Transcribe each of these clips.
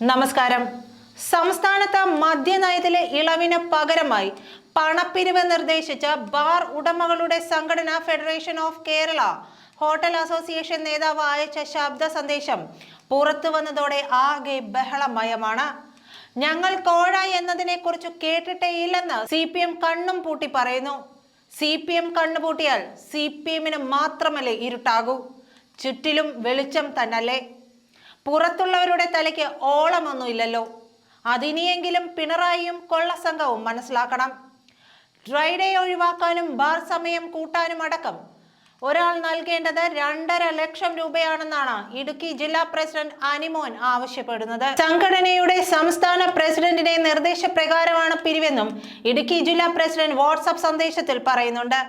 നമസ്കാരം. സംസ്ഥാനത്ത് മദ്യനയത്തിലെ ഇളവിന് പകരമായി പണപ്പിരിവ് നിർദ്ദേശിച്ച ബാർ ഉടമകളുടെ സംഘടന federation of Kerala hotel association നേതാവ് അയച്ച ശബ്ദ സന്ദേശം പുറത്തു വന്നതോടെ ആകെ ബഹളമയമാണ്. ഞങ്ങൾ കോഴ എന്നതിനെ കുറിച്ച് കേട്ടിട്ടേ ഇല്ലെന്ന് സി പി എം കണ്ണും പൂട്ടി പറയുന്നു. സി പി എം കണ്ണുപൂട്ടിയാൽ സി പി എമ്മിന് മാത്രമല്ലേ ഇരുട്ടാകൂ. ചുറ്റിലും വെളിച്ചം തന്നല്ലേ. പുറത്തുള്ളവരുടെ തലയ്ക്ക് ഓളമൊന്നുമില്ലല്ലോ. അതിനിയെങ്കിലും പിണറായിയും കൊള്ളസംഘവും മനസ്സിലാക്കണം. ഡ്രൈഡേ ഒഴിവാക്കാനും ബാർ സമയം കൂട്ടാനും അടക്കം. ഒരാൾ നൽകേണ്ടത് രണ്ടര ലക്ഷം രൂപയാണെന്നാണ് ഇടുക്കി ജില്ലാ പ്രസിഡന്റ് അനിമോൻ ആവശ്യപ്പെടുന്നത്. സംഘടനയുടെ സംസ്ഥാന പ്രസിഡന്റിന്റെ നിർദ്ദേശപ്രകാരമാണ് പിരിവെന്നും ഇടുക്കി ജില്ലാ പ്രസിഡന്റ് വാട്സപ്പ് സന്ദേശത്തിൽ പറയുന്നുണ്ട്.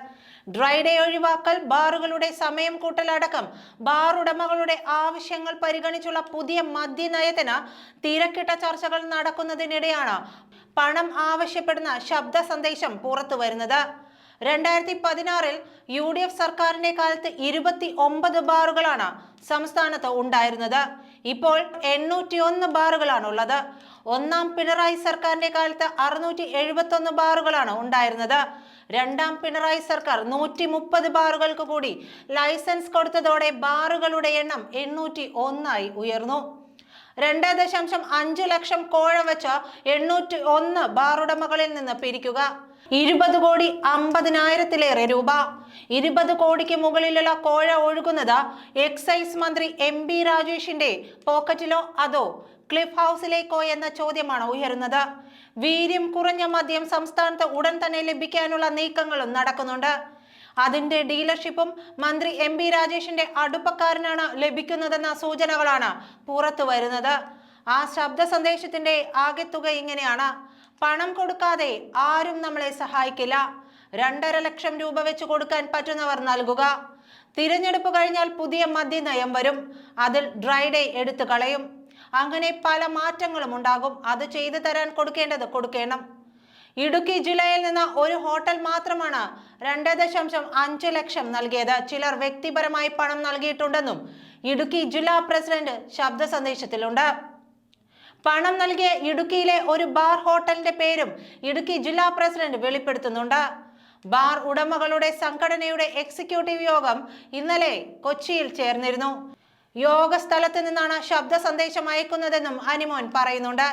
ഡ്രൈ ഡേ ഒഴിവാക്കൽ ബാറുകളുടെ സമയം കൂട്ടലടക്കം ബാർ ഉടമകളുടെ ആവശ്യങ്ങൾ പരിഗണിച്ചുള്ള പുതിയ മദ്യനയത്തിന് തിരക്കിട്ട ചർച്ചകൾ നടക്കുന്നതിനിടെയാണ് പണം ആവശ്യപ്പെടുന്ന ശബ്ദ സന്ദേശം പുറത്തു വരുന്നത് രണ്ടായിരത്തി പതിനാറിൽ യു ഡി എഫ് സർക്കാരിന്റെ കാലത്ത് ഇരുപത്തി ഒമ്പത് ബാറുകളാണ് സംസ്ഥാനത്ത് ഉണ്ടായിരുന്നത്. ഇപ്പോൾ എണ്ണൂറ്റി ഒന്ന് ബാറുകളാണ് ഉള്ളത് ഒന്നാം പിണറായി സർക്കാരിന്റെ കാലത്ത് അറുന്നൂറ്റി എഴുപത്തി ഒന്ന് ബാറുകളാണ് ഉണ്ടായിരുന്നത്. രണ്ടാം പിണറായി സർക്കാർ നൂറ്റി മുപ്പത് ബാറുകൾക്ക് കൂടി ലൈസൻസ് കൊടുത്തതോടെ ബാറുകളുടെ എണ്ണം എണ്ണൂറ്റി ഒന്നായി ഉയർന്നു. രണ്ട് ദശാംശം അഞ്ച് ലക്ഷം കോഴ വെച്ച എണ്ണൂറ്റി ഒന്ന് ബാറുടമകളിൽ നിന്ന് പിരിക്കുക. ഇരുപത് കോടി അമ്പതിനായിരത്തിലേറെ രൂപ. ഇരുപത് കോടിക്ക് മുകളിലുള്ള കോഴ ഒഴുകുന്നത് എക്സൈസ് മന്ത്രി എം ബി രാജേഷിന്റെ പോക്കറ്റിലോ അതോ ക്ലിഫ് ഹൗസിലേക്കോ എന്ന ചോദ്യമാണ് ഉയരുന്നത്. വീര്യം കുറഞ്ഞ മദ്യം സംസ്ഥാനത്ത് ഉടൻ തന്നെ ലഭിക്കാനുള്ള നീക്കങ്ങളും നടക്കുന്നുണ്ട്. അതിന്റെ ഡീലർഷിപ്പും മന്ത്രി എം ബി രാജേഷിന്റെ അടുപ്പക്കാരനാണ് ലഭിക്കുന്നതെന്ന സൂചനകളാണ് പുറത്തു വരുന്നത് ആ ശബ്ദ സന്ദേശത്തിന്റെ ആകെത്തുക ഇങ്ങനെയാണ്. പണം കൊടുക്കാതെ ആരും നമ്മളെ സഹായിക്കില്ല. രണ്ടര ലക്ഷം രൂപ വെച്ച് കൊടുക്കാൻ പറ്റുന്നവർ നൽകുക. തിരഞ്ഞെടുപ്പ് കഴിഞ്ഞാൽ പുതിയ മദ്യനയം വരും. അതിൽ ഡ്രൈഡേ എടുത്തു കളയും. അങ്ങനെ പല മാറ്റങ്ങളും ഉണ്ടാകും. അത് ചെയ്തു തരാൻ കൊടുക്കേണ്ടത് കൊടുക്കണം. ഇടുക്കി ജില്ലയിൽ നിന്ന് ഒരു ഹോട്ടൽ മാത്രമാണ് രണ്ട് ദശാംശം അഞ്ച് ലക്ഷം നൽകിയത്. ചിലർ വ്യക്തിപരമായി പണം നൽകിയിട്ടുണ്ടെന്നും ഇടുക്കി ജില്ലാ പ്രസിഡന്റ് ശബ്ദ സന്ദേശത്തിലുണ്ട് പണം നൽകിയ ഇടുക്കിയിലെ ഒരു ബാർ ഹോട്ടലിന്റെ പേരും ഇടുക്കി ജില്ലാ പ്രസിഡന്റ് വെളിപ്പെടുത്തുന്നുണ്ട്. ബാർ ഉടമകളുടെ സംഘടനയുടെ എക്സിക്യൂട്ടീവ് യോഗം ഇന്നലെ കൊച്ചിയിൽ ചേർന്നിരുന്നു. യോഗ സ്ഥലത്ത് നിന്നാണ് ശബ്ദ സന്ദേശം അയക്കുന്നതെന്നും അനിമോൻ പറയുന്നുണ്ട്.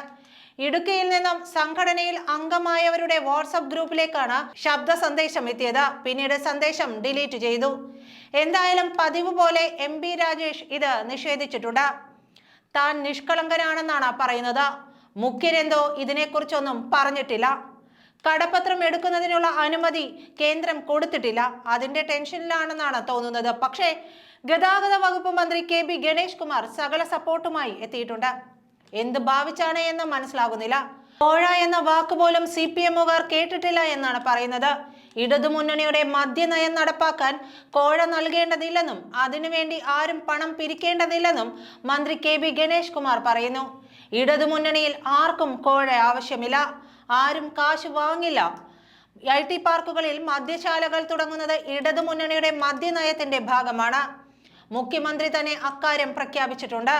ഇടുക്കിയിൽ നിന്നും സംഘടനയിൽ അംഗമായവരുടെ വാട്സപ്പ് ഗ്രൂപ്പിലേക്കാണ് ശബ്ദ സന്ദേശം എത്തിയത്. പിന്നീട് സന്ദേശം ഡിലീറ്റ് ചെയ്തു. എന്തായാലും പതിവ് പോലെ എം രാജേഷ് ഇത് നിഷേധിച്ചിട്ടുണ്ട്. താൻ നിഷ്കളങ്കനാണെന്നാണ് പറയുന്നത്. മുഖ്യരെന്തോ ഇതിനെക്കുറിച്ചൊന്നും പറഞ്ഞിട്ടില്ല. കടപ്പത്രം എടുക്കുന്നതിനുള്ള അനുമതി കേന്ദ്രം കൊടുത്തിട്ടില്ല. അതിന്റെ ടെൻഷനിലാണെന്നാണ് തോന്നുന്നത്. പക്ഷേ ഗതാഗത വകുപ്പ് മന്ത്രി കെ ബി ഗണേഷ് കുമാർ സകല സപ്പോർട്ടുമായി എത്തിയിട്ടുണ്ട്. എന്ത് ഭാവിച്ചാണ് എന്ന് മനസ്സിലാകുന്നില്ല. കോഴ എന്ന വാക്ക് പോലും സി പി എമ്മുകാർ കേട്ടിട്ടില്ല എന്നാണ് പറയുന്നത്. ഇടതുമുന്നണിയുടെ മദ്യനയം നടപ്പാക്കാൻ കോഴ നൽകേണ്ടതില്ലെന്നും അതിനുവേണ്ടി ആരും പണം പിരിക്കേണ്ടതില്ലെന്നും മന്ത്രി കെ ബി ഗണേഷ് കുമാർ പറയുന്നു. ഇടതുമുന്നണിയിൽ ആർക്കും കോഴ ആവശ്യമില്ല. ആരും കാശ് വാങ്ങില്ല. ഐ ടി പാർക്കുകളിൽ മദ്യശാലകൾ തുടങ്ങുന്നത് ഇടതുമുന്നണിയുടെ മദ്യനയത്തിന്റെ ഭാഗമാണ്. മുഖ്യമന്ത്രി തന്നെ അക്കാര്യം പ്രഖ്യാപിച്ചിട്ടുണ്ട്.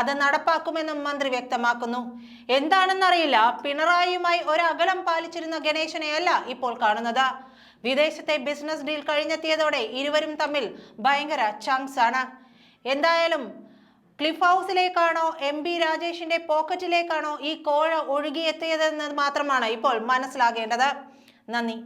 അത് നടപ്പാക്കുമെന്നും മന്ത്രി വ്യക്തമാക്കുന്നു. എന്താണെന്നറിയില്ല. പിണറായിയുമായി ഒരകലം പാലിച്ചിരുന്ന ഗണേശനെയല്ല ഇപ്പോൾ കാണുന്നത്. വിദേശത്തെ ബിസിനസ് ഡീൽ കഴിഞ്ഞെത്തിയതോടെ ഇരുവരും തമ്മിൽ ഭയങ്കര ചങ്സ് ആണ്. എന്തായാലും ക്ലിഫ് ഹൗസിലേക്കാണോ എം ബി രാജേഷിന്റെ പോക്കറ്റിലേക്കാണോ ഈ കോഴ ഒഴുകിയെത്തിയതെന്ന് മാത്രമാണ് ഇപ്പോൾ മനസ്സിലാകേണ്ടത്. നന്ദി.